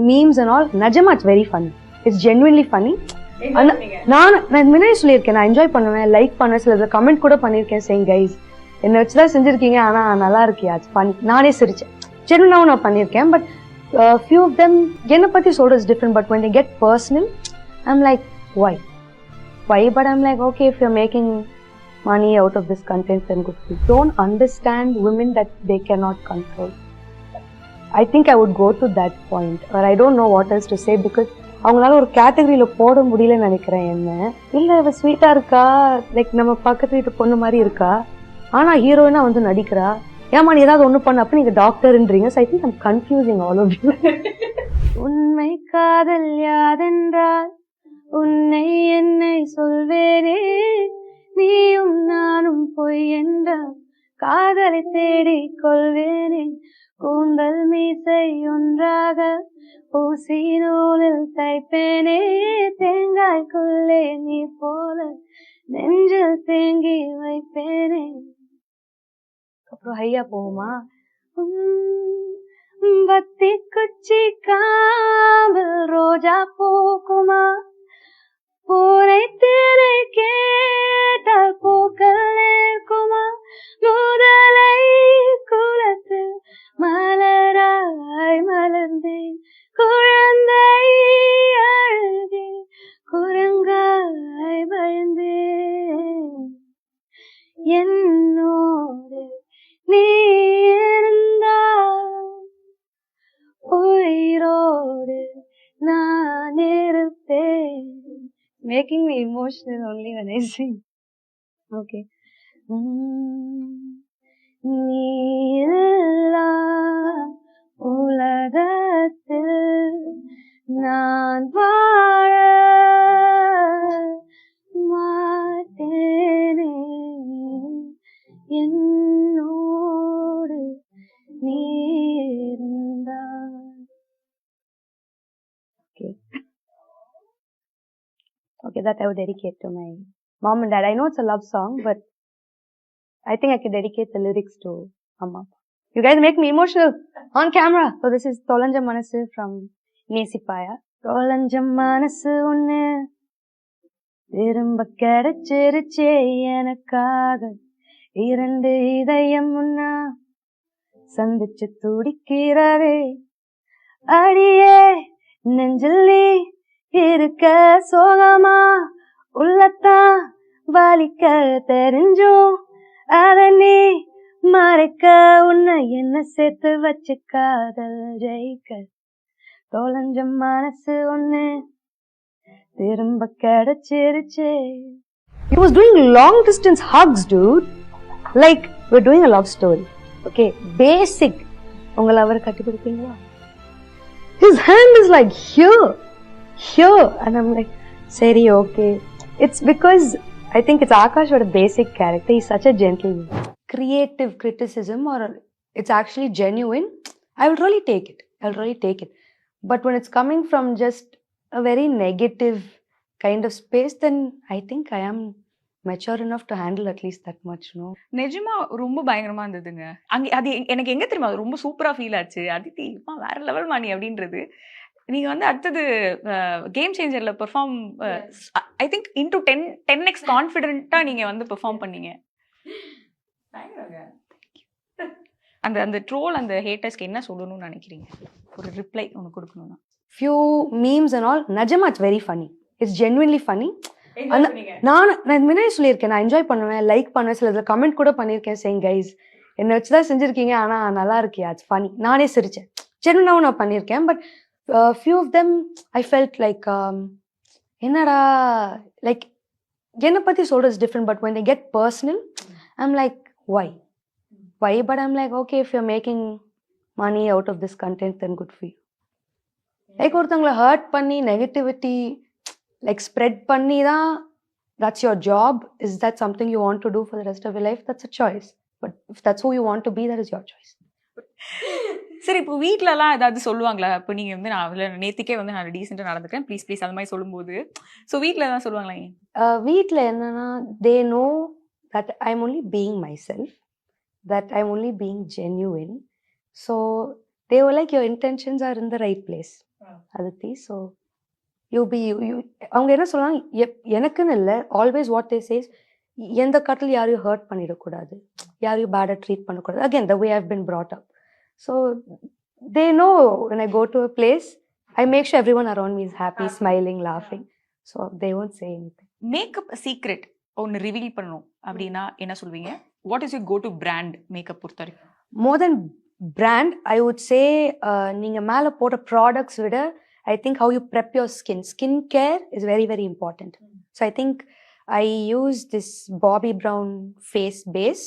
Memes and all நிஜமா it's very fun it's genuinely funny நான் நான் முன்னாடி சொல்லியிருக்கேன் நான் என்ஜாய் பண்ணுவேன் லைக் பண்ணுவேன் சில கமெண்ட் கூட பண்ணியிருக்கேன் சேங் கைஸ் என்னை வச்சு தான் செஞ்சிருக்கீங்க ஆனா நல்லா இருக்கியா? இட்ஸ் ஃபன் நானே சிரிச்சேன். ஜென்வனாவும் நான் பண்ணியிருக்கேன் பட் ஃபியூ ஆஃப் தெம் என்னை பத்தி சொல்றது different but when they get personal i'm like why? Why? But i'm like okay if you're making money out of this content then good. For you don't understand women that they cannot control. I think I would go to that point or I don't know what else to say because அவங்களால ஒரு கேட்டகரியில போட முடியலன்னு நினைக்கிறேன் என்ன. இல்ல இவ ஸ்வீட்டா இருக்கா? லைக் நம்ம பக்கத்து வீட்டு பொண்ணு மாதிரி இருக்கா? ஆனா ஹீரோயினா வந்து நடிக்கிறா? ஏமா நீ ஏதாவது ஒண்ணு பண்ண அப்ப நீங்க டாக்டர்ன்றீங்க so I think I'm confusing all of you உண்மை காதல் யாதென்றால் உன்னை என்னை சொல்வேனே? நீயும் நானும் பொய் என்றால் காதலை தேடிக் கொள்வேனே? கூந்தல் மீசை ஒன்றாக ஊசி நூலில் தைப்பேனே. தேங்காய்க்குள்ளே நீ போல நெஞ்சில் தேங்கி வைப்பேனே. அப்புறம் ஐயா போகுமா? பத்தி குச்சி காம்பல் ரோஜா பூக்குமா? பூனை தேனை கேட்டால் பூக்கள் நேர்க்குமா முதலை குலத்தில் மல emotional only when I sing. Okay. நீ that I would dedicate to my mom and dad. I know it's a love song, but I think I could dedicate the lyrics to Amma. You guys make me emotional on camera. So this is Tolanja Manasu from Nesipaya. Tolanja Manasu unne திரும்ப கிடைச்சிருச்சே எனக்காக இரண்டு இதயம் முன்னா சந்திச்சு துடிக்கிறதே அடியே நெஞ்சில் நீ இருக்க சோகமா உள்ளத்தான் வலிக்க தெரிஞ்சும் அத மறைக்க உன்னை என்ன சேர்த்து வச்சு காதல் ஜெயிக்க தோலஞ்ச மனசு ஒண்ணு திரும்ப கிடைச்சிருச்சு He was doing long distance hugs, dude. Like, we're doing a love story. Okay, basic. உங்களை அவர் கட்டிப்பிடிப்பீங்களா His hand is like here, here. And I'm like, சரி, okay. It's because I think it's Akash or a basic character. He's such a gentleman. Creative criticism or it's actually genuine. I will really take it. I'll really take it. But when it's coming from just a very negative kind of space, then I think I am mature enough to handle at least that much, no? நிஜமா ரொம்ப பயங்கரமா இருந்ததுங்க அங்க அது எனக்கு எங்க தெரியுமா ரொம்ப சூப்பரா ஃபீல் ஆச்சு அதித்தி வேற லெவல் மாணி அப்படின்றது நீங்க வந்து அடுத்தது game சேஞ்சர்ல perform I think into ten ten X கான்ஃபிடென்ட்டா நீங்க வந்து பெர்ஃபார்ம் பண்ணீங்க. அந்த அந்த ட்ரோல் அந்த ஹேட்டர்ஸ்க்கு என்ன சொல்லணும்னு நினைக்கிறீங்க? ஒரு ரிப்ளை ஒன்று கொடுக்கணும்னா. Memes and all, Najama, it's very funny. It's genuinely funny. அந்த- நான் நான் முன்னாடி சொல்லியிருக்கேன். நான் என்ஜாய் பண்ணுவேன் லைக் பண்ணுவேன். சில இதில் கமெண்ட் கூட பண்ணியிருக்கேன் சேங் கைஸ் என்னை வச்சு தான் செஞ்சிருக்கீங்க. ஆனா நல்லா இருக்கியா? இட்ஸ் ஃபனி நானே சிரிச்சேன். ஜென்வனாவும் நான் பண்ணியிருக்கேன் but few of them I felt like என்னடா லைக் என்னை பத்தி சொல்றது different but when they get personal i'm like why? Why? But i'm like okay if you're making money out of this content then good for you. Like ஒருத்தவங்களை hurt பண்ணி negativity like spread பண்ணி தான் that's your job is that something you want to do for the rest of your life that's a choice but if that's who you want to be that is your choice சரி இப்போ வீட்லலாம் ஏதாவது சொல்லுவாங்களா? இப்போ நீங்க வந்து நான் அதுல நேத்திக்கே வந்து நான் டீசெண்டாக நடந்துக்கிறேன். ப்ளீஸ் ப்ளீஸ் அந்த மாதிரி சொல்லும்போது. ஸோ வீட்டில் தான் சொல்லுவாங்களா வீட்டில் என்னன்னா they know that I am only being myself that I am only being genuine so they like your intentions are in the right place Aditi so you be you அவங்க என்ன எப்- எனக்குன்னு இல்லை ஆல்வேஸ் வாட் தே சேஸ் எந்த கட்டில் யாரையும் hurt பண்ணிடக்கூடாது. யாரையும் பேடாக ட்ரீட் பண்ணக்கூடாது. Again the way how been brought up. So they know when I go to a place I make sure everyone around me is happy smiling லாஃபிங் so they won't say any makeup secret ஒன்னு reveal பண்ணணும் அப்படின்னா என்ன சொல்வீங்க? What is you go to brand makeup பொறுத்த வரைக்கும்? மோர் தென் brand I would say நீங்கள் மேலே போடுற ப்ராடக்ட்ஸ் விட I think how you prep your skin skin care is very very important so I think I use this Bobbi Brown face base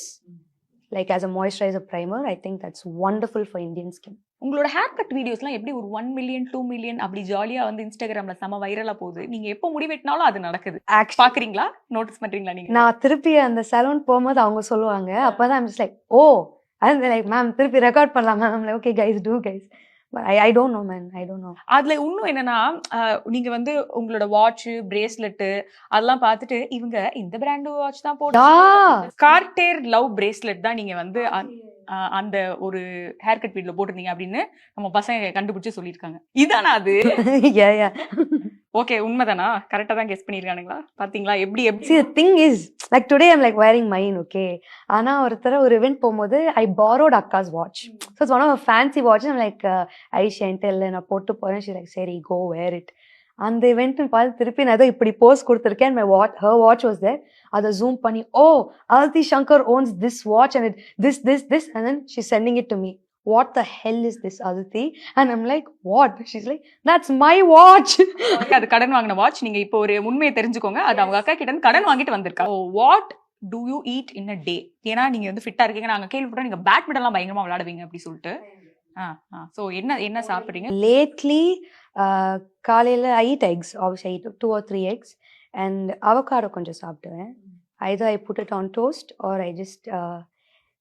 like as a moisturiser primer I think that's wonderful for Indian skin உங்களோட hair cut வீடியோஸ்லாம் எப்படி ஒரு one million two million அப்படி ஜாலியா வந்து இன்ஸ்டாகிராம்ல செம வைரலா போகுது. நீங்க எப்போ முடிவெட்டினாலும் அது நடக்குது. ஆக்சுவலி பாக்குறீங்களா? நோட்டீஸ் பண்றீங்களா நீங்க? நான் திருப்பி அந்த சலூன் போகும்போது அவங்க சொல்லுவாங்க. அப்போ தான் லைக் ஓ! அது லைக் மேம் திருப்பி ரெக்கார்ட் பண்ணலாம். Ma'am okay guys two guys I I don't know man I don't know அதுல இன்னும் என்னன்னா நீங்க வந்து உங்களோட வாட்ச் பிரேஸ்லெட் அதெல்லாம் பார்த்துட்டு இவங்க இந்த பிராண்ட் வாட்ச் தான் போட்டு கார்டேர் லவ் பிரேஸ்லெட் தான் நீங்க வந்து அந்த ஒரு ஹேர் கட் வீட்ல போட்டிருந்தீங்க அப்படின்னு நம்ம பசங்க கண்டுபிடிச்சு சொல்லியிருக்காங்க. இதானா அது? ஓகே உண்மைதானா? கரெக்டா தான் கெஸ் பண்ணிருக்கானுங்களா? பாத்தீங்களா? எப்படி எப்படி? See, the thing is, like today I'm like wearing mine, okay? ஆனா ஒருத்தர ஒரு event போகும்போது I borrowed அக்காஸ் watch so it's one of fancy watch like ஐஷ் என்கிட்ட இல்லை நான் போட்டு போறேன் ஷி லைக் சரி கோ வேர் இட் அந்த இவெண்ட் பார்த்து திருப்பி நான் ஏதோ இப்படி போஸ்ட் கொடுத்துருக்கேன். My what her watch was there அதை ஜூம் பண்ணி oh ஆல்தி Shankar owns this watch and this this this and then she sending it to me what the hell is this Aditi and I'm like what she's like that's my watch அது கடன் வாங்கின watch நீங்க இப்போ ஒரு உண்மையை தெரிஞ்சுக்கோங்க. அது அவங்க அக்கா கிட்ட கடன் வாங்கிட்டு வந்திருக்கா. What do you eat in a day ஏன்னா நீங்க வந்து ஃபிட்டா இருக்கீங்க. நாங்க கேள்விப்பட்டோம் நீங்க பேட்மிண்டன்லாம் பயங்கரமா விளையாடுவீங்க அப்படி சொல்லிட்டு. ஸோ என்ன என்ன சாப்பிடுறீங்க? uh, காலையில் ஐ eggs. Obviously I eat two or three eggs. And avocado கொஞ்சம் சாப்பிடுவேன். I put it on toast or I just uh,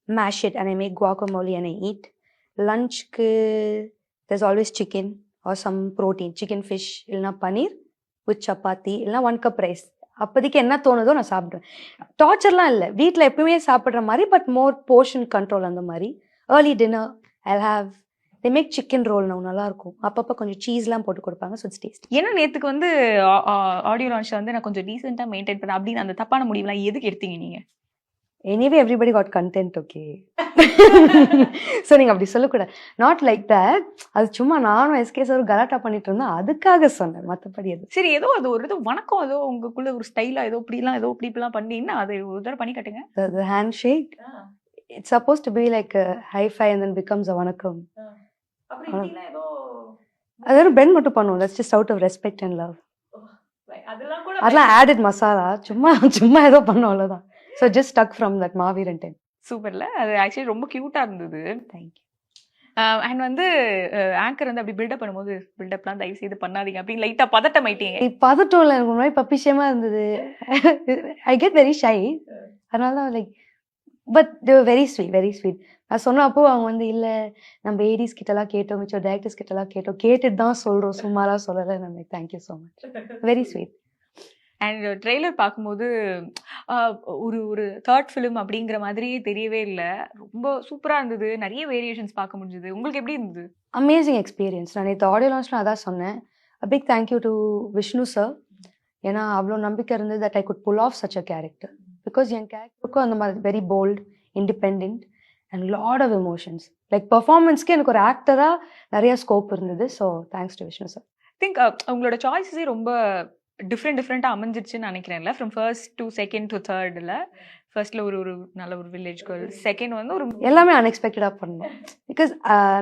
mash it and I make guacamole and I eat. லஞ்சுக்கு there's always chicken or some protein chicken fish இல்லைனா paneer with chapati இல்லைனா one cup rice அப்போதைக்கு என்ன தோணுதோ நான் சாப்பிடுவேன். டார்ச்சர்லாம் இல்லை. வீட்டில் எப்பவுமே சாப்பிட்ற மாதிரி பட் மோர் போர்ஷன் கண்ட்ரோல் அந்த மாதிரி. Early dinner I have they make chicken roll நான் நல்லாயிருக்கும். அப்பப்போ கொஞ்சம் சீஸ்லாம் போட்டு கொடுப்பாங்க ஸோ இட்ஸ் டேஸ்ட் ஏன்னா நேற்றுக்கு வந்து ஆடியோ லான்ச்ல வந்து நான் கொஞ்சம் டீசெண்டாக மெயின்டைன் பண்ணேன். அப்படின்னு அந்த தப்பான முடிவுலாம் எதுக்கு எடுத்தீங்க நீங்கள் anyway everybody got content okay so நீங்கள் அப்படி சொல்லக்கூடாது. நாட் லைக் தட் அது சும்மா நானும் எஸ்கே சார் கலாட்டா பண்ணிட்டு இருந்தேன். அதுக்காக சொன்னேன் மற்றபடி அது சரி ஏதோ அது ஒரு இது வணக்கம் ஏதோ உங்களுக்குள்ள ஒரு ஸ்டைலா ஏதோ இப்படிலாம் ஏதோ இப்படி இப்படிலாம் பண்ணீங்கன்னா அது ஒரு தடவை பண்ணி கட்டுங்க. The hand shake it's supposed to be like high five and then becomes a வணக்கம். ஏதோ அது வெறும் பென் மட்டும் பண்ணுவோம். That's just out of respect and love அதெல்லாம் கூட அதெல்லாம் ஆடட் மசாலா சும்மா சும்மா ஏதோ பண்ணோம் அவ்வளோதான் so just stuck from that Maaveeran time சூப்பர்ல அது ஆக்சுவலி ரொம்ப கியூட்டா இருந்தது. தேங்க்யூ அண்ட் வந்து ஆங்கர் வந்து அப்படி பில்டப் பண்ணும்போது பில்டப்லாம் தயவு செய்து பண்ணாதீங்க அப்படின்னு லைட்டா பதட்டம் ஆயிட்டீங்க பதட்டம் இல்லை எனக்கு முன்னாடி பப்பிஷயமா இருந்தது. ஐ கெட் வெரி ஷை அதனால தான் like but very sweet very sweet நான் சொன்னப்போ அவங்க வந்து இல்லை நம்ம ஏடிஸ் கிட்டலாம் கேட்டோம் மிச்சம் டேரக்டர்ஸ் கிட்டலாம் கேட்டோம் கேட்டுட்டு தான் சொல்கிறோம் சும்மாலாம் சொல்லலை. Like thank you so much very sweet and trailer பார்க்கும்போது ஒரு ஒரு தேர்ட் ஃபிலிம் அப்படிங்கிற மாதிரியே தெரியவே இல்லை. ரொம்ப சூப்பரா இருந்தது. நிறைய வேரியேஷன்ஸ் பார்க்க முடிஞ்சது. உங்களுக்கு எப்படி இருந்தது? அமேசிங் எக்ஸ்பீரியன்ஸ் நான் நேற்று ஆடியோ லான்ச்சில் அதான் சொன்னேன். Big thank you to Vishnu sir ஏன்னா அவ்வளோ நம்பிக்கை இருந்தது that I could pull off such a character because என் கேரக்டருக்கும் அந்த மாதிரி very bold independent and lot of emotions like பர்ஃபார்மன்ஸ்க்கு எனக்கு ஒரு ஆக்டராக நிறைய ஸ்கோப் இருந்தது. So thanks to Vishnu sir think உங்களோட சாய்ஸஸே ரொம்ப டிஃப்ரெண்ட் டிஃப்ரெண்ட்டாக அமைஞ்சிருச்சுன்னு நினைக்கிறேன்ல. From first to second to தேர்டில் ஃபர்ஸ்ட்ல ஒரு ஒரு நல்ல ஒரு வில்லேஜ் கேர்ள் செகண்ட் வந்து ஒரு எல்லாமே அன்எக்ஸ்பெக்டடாக பண்ணோம் பிகாஸ்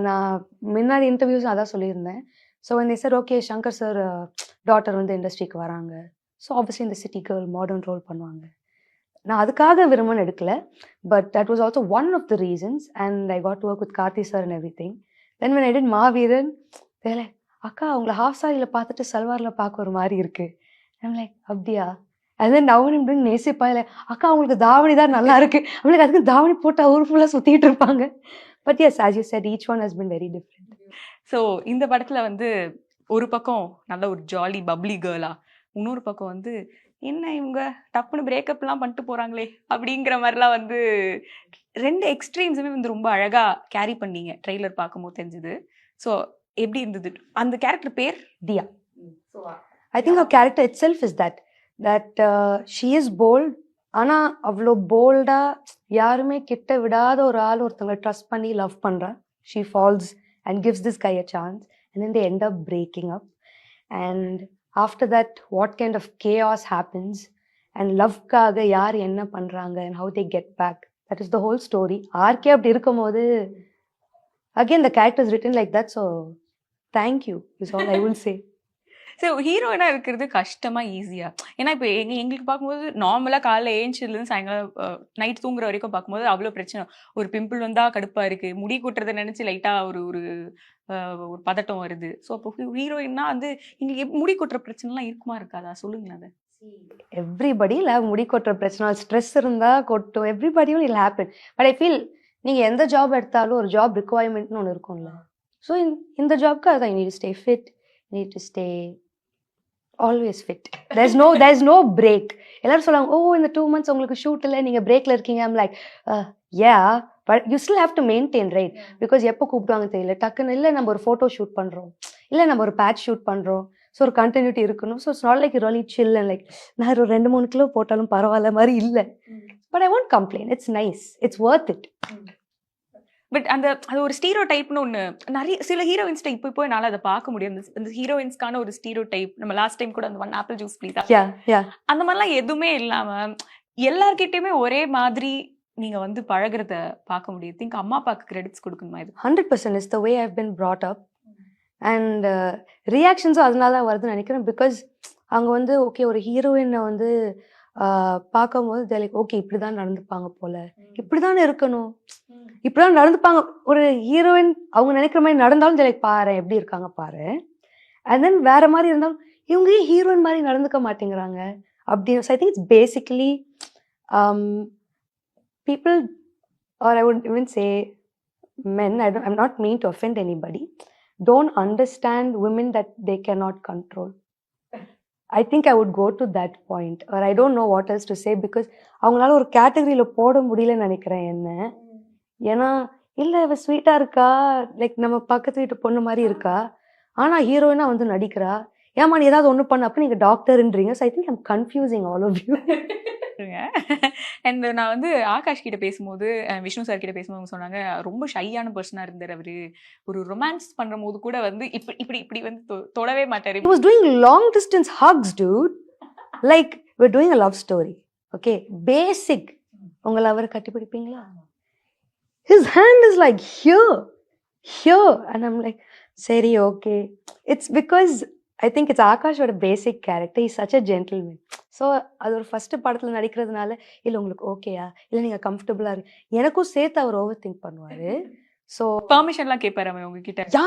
நான் முன்னாடி இன்டர்வியூஸ் அதான் சொல்லியிருந்தேன். ஸோ இந்த sir okay Shankar sir daughter வந்து இண்டஸ்ட்ரிக்கு வராங்க. ஸோ ஆப்வியஸ்லி இந்த சிட்டி கேர்ள் மாடர்ன் ரோல் பண்ணுவாங்க. நான் அதுக்காக விரும்பன்னு எடுக்கல. But that was also one of the reasons and I got work with Karthi sir and everything then when I went Maaveeran Dela அக்கா அவங்கள ஹாஃப் சாரியில் பார்த்துட்டு சல்வாரில் பார்க்க ஒரு மாதிரி இருக்கு. ஐம் லைக் அப்படியா? Now I'm doing நேசிப்பா இல்லை அக்கா அவங்களுக்கு தாவணி தான் நல்லா இருக்கு. அவங்களுக்கு அதுக்கு தாவணி போட்டு ஊர் ஃபுல்லாக சுற்றிட்டு இருப்பாங்க. But yes as you said each one has been very different so இந்த படத்துல வந்து ஒரு பக்கம் நல்ல ஒரு ஜாலி பப்ளி கேர்ளா இன்னொரு பக்கம் வந்து என்ன இவங்க டப்புன்னு பிரேக்கப்லாம் பண்ணிட்டு போறாங்களே? அப்படிங்கிற மாதிரிலாம் வந்து ரெண்டு எக்ஸ்ட்ரீம்ஸுமே வந்து ரொம்ப அழகா கேரி பண்ணீங்க. ட்ரெய்லர் பார்க்கும்போது தெரிஞ்சுது. ஸோ எப்படி இருந்தது? அந்த கேரக்டர் பேர்? Diya. I think her character itself is that that uh, she is bold. ஆனா அவ்வளோ போல்டா யாருமே கிட்ட விடாத ஒரு ஆள் ஒருத்தவங்க ட்ரஸ்ட் பண்ணி லவ் பண்றா. She falls and gives this guy a chance and then they end up breaking up and after that what kind of chaos happens and லவ்க்காக யார் என்ன பண்றாங்க and how they get back that is the whole story RK அப்படி இருக்கும்போது again the character return like that so thank you is all I will say so ஹீரோயினாக இருக்கிறது கஷ்டமாக ஈஸியாக ஏன்னா இப்போ எங்கள் எங்களுக்கு பார்க்கும்போது நார்மலாக காலைல ஏஞ்சிலேருந்து சாயங்காலம் நைட் தூங்குற வரைக்கும் பார்க்கும்போது அவ்வளோ பிரச்சனை. ஒரு பிம்பிள் வந்தால் கடுப்பாக இருக்குது முடி கொட்டுறதை நினச்சி லைட்டாக ஒரு ஒரு ஒரு பதட்டம் வருது. ஸோ அப்போ ஹீரோயின்னா வந்து எங்களுக்கு முடி கொட்டுற பிரச்சனைலாம் இருக்குமா இருக்காதா? சொல்லுங்களேன் அதை. எவ்ரிபடி இல்லை முடி கொட்டுற பிரச்சனை ஸ்ட்ரெஸ் இருந்தால் கொட்டும். எவ்ரிபடியும் இல் ஹேப்பன் பட் ஐ ஃபீல் நீங்கள் எந்த ஜாப் எடுத்தாலும் ஒரு ஜாப் ரிக்குவயர்மெண்ட்னு ஒன்று இருக்கும்ல. ஸோ இந்த ஜாப்க்கு அதான் need stay fit need to stay always fit there's no there's no break எல்லாரும் சொல்லுவாங்க ஓ இந்த டூ மந்த்ஸ் உங்களுக்கு ஷூட் இல்லை நீங்க பிரேக்ல இருக்கீங்க. I'm like yeah but you still have to maintain right because எப்போ கூப்பிடுவாங்க தெரியல. டக்குன்னு இல்லை நம்ம ஒரு ஃபோட்டோ ஷூட் பண்ணுறோம் இல்லை நம்ம ஒரு பேட்ச் ஷூட் பண்ணுறோம் ஸோ ஒரு கண்டினியூட்டி இருக்கணும். So it's not like really chill like நான் ஒரு ரெண்டு மூணு கிலோ போட்டாலும் பரவாயில்ல மாதிரி இல்லை. But I won't complaint it's nice it's worth it but அந்த அது ஒரு ஸ்டீரோ டைப்னு ஒன்று நிறைய சில ஹீரோயின்ஸ்ட இப்போ இப்போ என்னால் அதை பார்க்க முடியும். அந்த- ஹீரோயின்ஸ்க்கான ஒரு ஸ்டீரோ டைப் நம்ம லாஸ்ட் டைம் கூட அந்த ஒன் ஆப்பிள் ஜூஸ் ப்ளீஸ் அந்த மாதிரிலாம் எதுவுமே இல்லாம எல்லார்கிட்டயுமே ஒரே மாதிரி நீங்க வந்து பழகுறத பார்க்க முடியும் திங்க் அம்மா அப்பாவுக்கு கிரெடிட்ஸ் கொடுக்கணுமா இது? Hundred percent is the way I've been brought up and ரியாக்ஷன்ஸும் அதனால தான் வருதுன்னு நினைக்கிறேன். பிகாஸ் அவங்க வந்து ஓகே ஒரு ஹீரோயினை வந்து பார்க்கும்போது லைக் ஓகே இப்படி தான் நடந்துப்பாங்க போல. இப்படி தானே இருக்கணும். இப்படிதான் நடந்துப்பாங்க. ஒரு ஹீரோயின் அவங்க நினைக்கிற மாதிரி நடந்தாலும் லைக் பாரு எப்படி இருக்காங்க பாரு. அண்ட் தென் வேற மாதிரி இருந்தாலும் இவங்க ஏன் ஹீரோயின் மாதிரி நடந்துக்க மாட்டேங்கிறாங்க? அப்படின்னு I think it's basically people are I would even say men i don't i'm not mean to offend anybody. Don't understand women that they cannot control. I think I would go to that point or I don't know what else to say because அவங்களால ஒரு கேட்டகரியில் போட முடியலன்னு நினைக்கிறேன் என்ன. ஏன்னா இல்லை இவ ஸ்வீட்டாக இருக்கா? லைக் நம்ம பக்கத்து வீட்டு பொண்ணு மாதிரி இருக்கா? ஆனால் ஹீரோயினா வந்து நடிக்கிறா? ஏமா நீ ஏதாவது ஒன்று பண்ண அப்போ நீங்கள் டாக்டர்ன்றீங்க so I think I'm confusing all of you and நான் வந்து ஆகாஷ் கிட்ட பேசும்போது விஷ்ணு சார் கிட்ட பேசும்போது சொன்னாங்க ரொம்ப ஷையான பர்சனா இருந்தார் அவரு. ஒரு ரொமான்ஸ் பண்ற போது கூட வந்து இப்படி இப்படி இப்படி வந்து தொ- தொடவே மாட்டாரு. Was doing long distance hugs too like we doing a love story okay basic உங்களை உங்க லவரை ஹிஸ் ஹேண்ட் இஸ் லைக் ஹியோ ஹியோ அண்ட் ஐம் லைக் சரி okay it's because i think it's ஆகாஷோட basic character. He's such a gentleman. So அது ஒரு first படத்துல நடிக்கிறதுனால இல்ல உங்களுக்கு ஓகேயா இல்ல நீங்க கம்ஃபர்டபுளா இருக்கு எனக்கும் சேர்த்து அவர் ஓவர் திங்க் பண்ணுவாரு. ஸோ பெர்மிஷன்லாம் கேட்பாரு அவன் உங்ககிட்ட? யா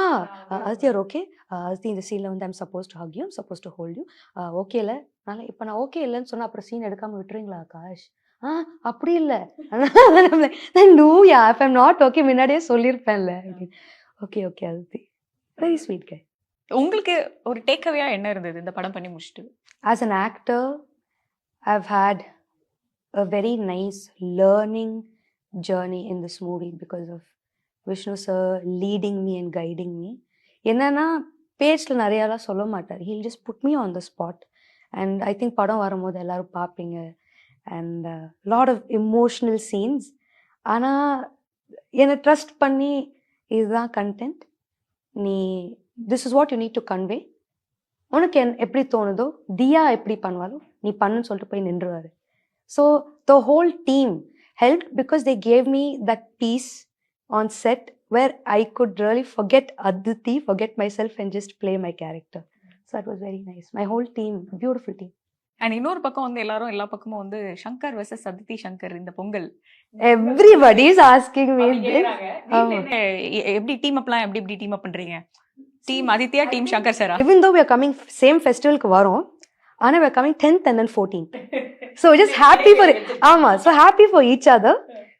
அது யார் ஓகே அது இந்த சீனில் வந்து I'm supposed to hug you supposed to hold you okay இல்லை நான் இப்போ நான் ஓகே இல்லைன்னு சொன்னா அப்புறம் சீன் எடுக்காம விட்டுறீங்களா ஆகாஷ்? ஆ அப்படி இல்லை. நூ யா ஐம் நாட் ஓகே முன்னாடியே சொல்லியிருப்பேன்ல ஓகே ஓகே அது வெரி ஸ்வீட் கை உங்களுக்கு ஒரு டேக்அவேயா என்ன இருந்தது? இந்த படம் பண்ணி முடிச்சுட்டு. As an actor I've had a very nice learning journey in this movie because of Vishnu sir leading me and guiding me என்னன்னா பேஜில் நிறையாலாம் சொல்ல மாட்டார். He'll just put me on the spot and I think படம் வரும்போது எல்லாரும் பார்ப்பீங்க. And lot of emotional scenes ஆனால் என்னை ட்ரஸ்ட் பண்ணி இதுதான் கண்டென்ட் நீ this is what you need to convey உனக்கு என் எப்படி தோணுதோ தியா எப்படி பண்ணுவாலோ நீ பண்ணுன்னு சொல்லிட்டு போய் நின்றுவாரு. So the whole team help because they gave me that peace on set where I could really forget Aditi forget myself and just play my character. So that was very nice. My whole team beautiful team. And இன்னொரு பக்கம் வந்து எல்லாரும் எல்லா பக்கமும் வந்து Shankar versus Aditi Shankar இந்த Pongal. Everybody is asking me this. ஆமா. எ- எப்படி டீம் அப்லாம் எப்படி எப்படி டீம் அப் பண்றீங்க? டீம் ஆதித்யா டீம் சங்கர் சாரா even though we are coming same festivalக்கு வரோம் ஆனா we are coming 10th and then 14th so we're just happy for ஆமா so happy for each other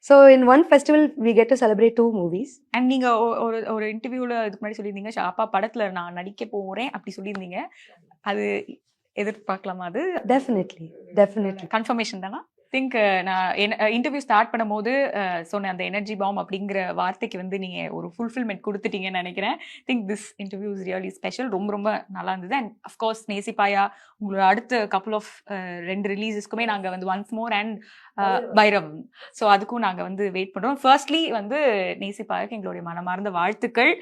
so in one festival we get to celebrate two movies and நீங்க ஒ- ஒரு ஒரு இன்டர்வியூல இதுக்கு முன்னாடி சொல்லியிருந்தீங்க "ஷா, அப்பா படத்துல நான் நடிக்க போறேன் அப்படி சொல்லியிருந்தீங்க அது எதிர்பார்க்கலாமா அது definitely definitely கன்ஃபர்மேஷன் தானா திங்க் நான் இன்டர்வியூ ஸ்டார்ட் பண்ணும்போது சொன்ன அந்த எனர்ஜி பாம் அப்படிங்கிற வார்த்தைக்கு வந்து நீங்க ஒரு ஃபுல்ஃபில்மெண்ட் கொடுத்துட்டீங்கன்னு நினைக்கிறேன். Think this interview is really special ரொம்ப ரொம்ப நல்லா இருந்தது. அண்ட் அஃப்கோர்ஸ் நேசிப்பாயா உங்களோட அடுத்த கப்புள் ஆஃப் ரெண்டு ரிலீஸஸ்க்குமே நாங்க வந்து once more and Bhairav so அதுக்கும் நாங்க வந்து வெயிட் பண்றோம். ஃபர்ஸ்ட்லி வந்து நேசிப்பாயாக்கு எங்களுடைய மனமார்ந்த வாழ்த்துக்கள்.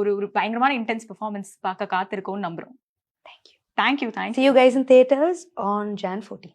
ஒரு ஒரு பயங்கரமான இன்டென்ஸ் பெர்ஃபார்மன்ஸ் பார்க்க காத்திருக்கோம்னு நம்புறோம். Thank you thank you See you guys in theaters on Jan 14.